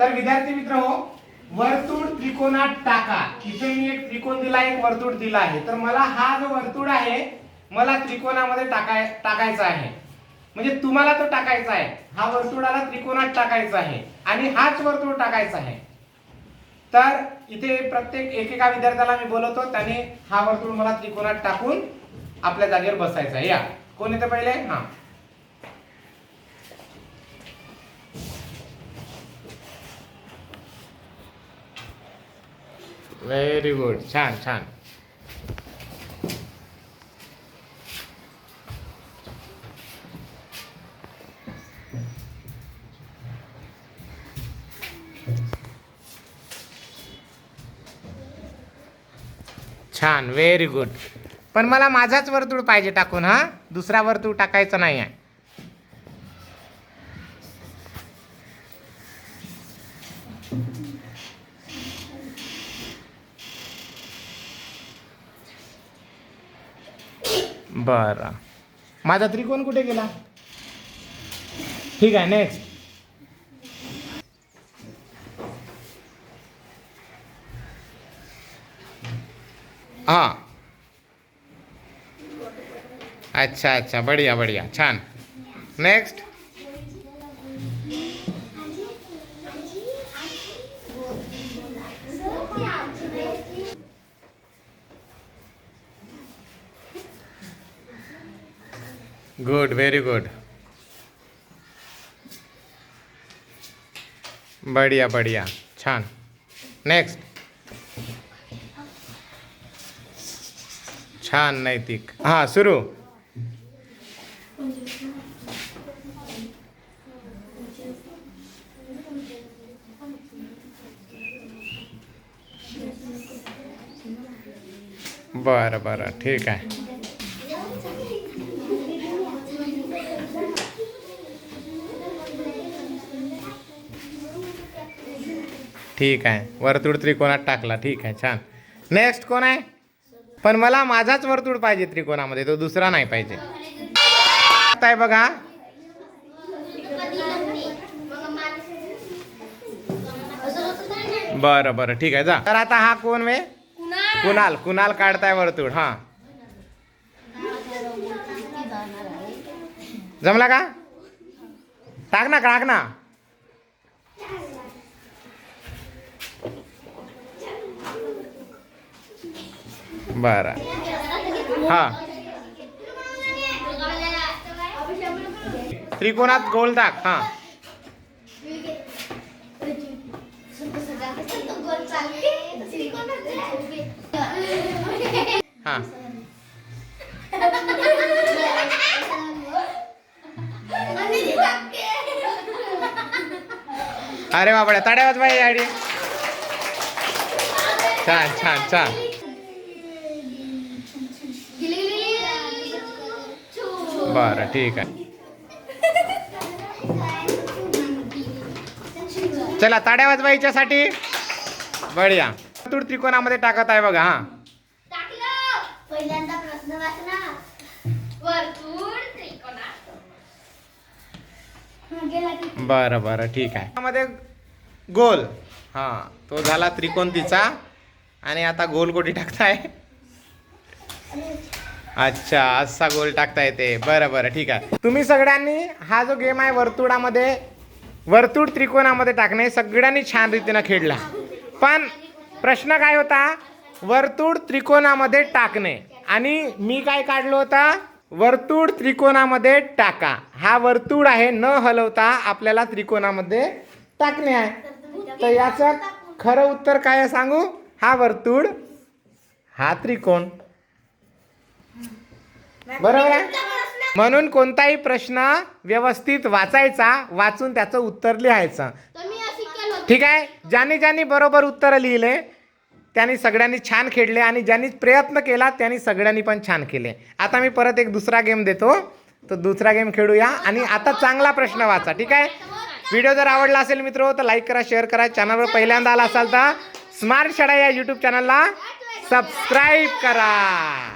तर विद्यार्थी मित्र हो वर्तुळ त्रिकोणात टाका. इथे मी एक त्रिकोण दिला एक वर्तुळ दिला आहे. तर मला हा जो वर्तुळ आहे मला त्रिकोणामध्ये टाकाय टाकायचा आहे. म्हणजे तुम्हाला तो टाकायचा आहे. हा वर्तुळाला त्रिकोणात टाकायचा आहे. आणि हाच वर्तुळ टाकायचा आहे. तर इथे प्रत्येक एकेका विद्यार्थ्याला मी बोलवतो त्याने हा वर्तुळ मला त्रिकोणात टाकून आपल्या जागेवर बसायचा आहे. या. कोण येतं पहिले? हा. व्हेरी गुड छान छान. छान. व्हेरी गुड पण मला माझाच वर्तुळ पाहिजे टाकून हा? दुसरा वर्तुळ टाकायचा नाही आहे बरं. माझा त्रिकोण कुठे गेला? ठीक आहे नेक्स्ट हां. अच्छा अच्छा बढिया बढिया. छान. नेक्स्ट गुड वेरी गुड बढिया बढिया। छान। नेक्स्ट छान, नैतिक। हाँ सुरू बरं बरं, ठीक आहे। ठीक आहे. वर्तुळ त्रिकोणात टाकला. ठीक आहे छान. नेक्स्ट कोण आहे? पण मला माझाच वर्तुळ पाहिजे त्रिकोणामध्ये तो दुसरा नाही पाहिजे. आहे बघा. बरं बरं ठीक आहे जा. तर आता हा कोण वे? कुणाल. कुणाल काढताय वर्तुळ हा. जमला का? टाक ना टाक ना. बरं. हा. त्रिकोणात गोल टाक हा. हां. अरे बाबड्या ताड्या वाजवाय आयडी छान छान छान. बरं ठीक आहे. चला ताड्या वाजवायच्यासाठी बढिया. वर्तुळ त्रिकोणामध्ये टाकत आहे बघा हा. पहिल्यांदा प्रश्न वाचना वर्तुळ त्रिकोणात बरं बरं ठीक आहे. त्यामध्ये गोल. हा तो झाला त्रिकोण तिचा. आणि आता गोल कोटी टाकताय. अच्छा असा गोल टाकता येते. बरं बरं ठीक आहे. तुम्ही सगळ्यांनी हा जो गेम आहे वर्तुळामध्ये वर्तुळ त्रिकोणामध्ये टाकणे सगळ्यांनी छान रीतीनं खेळला. पण प्रश्न काय होता? वर्तुळ त्रिकोणामध्ये टाकणे. आणि मी काय काढलो होता? वर्तुळ त्रिकोणामध्ये टाका. हा वर्तुळ आहे न हलवता आपल्याला त्रिकोणामध्ये टाकणे आहे. तर याचं खरं उत्तर काय आहे सांगू? हा वर्तुळ हा त्रिकोण. बरोबर आहे? म्हणून कोणताही प्रश्न व्यवस्थित वाचायचा वाचून त्याचं उत्तर लिहायचं. तर ठीक आहे? ज्यांनी ज्यांनी बरोबर उत्तर लिहिले त्यांनी सगळ्यांनी छान खेळले आणि ज्यांनी प्रयत्न केला त्यांनी सगळ्यांनी पण छान केले. आता मी परत एक दुसरा गेम देतो. तो दुसरा गेम खेळूया आणि आता चांगला प्रश्न वाचा ठीक आहे? व्हिडिओ जर आवडला असेल मित्र तर लाईक करा शेअर करा. चॅनलवर पहिल्यांदा आला असाल तर स्मार्ट शाळा या यूट्यूब चॅनलला सबस्क्राईब करा.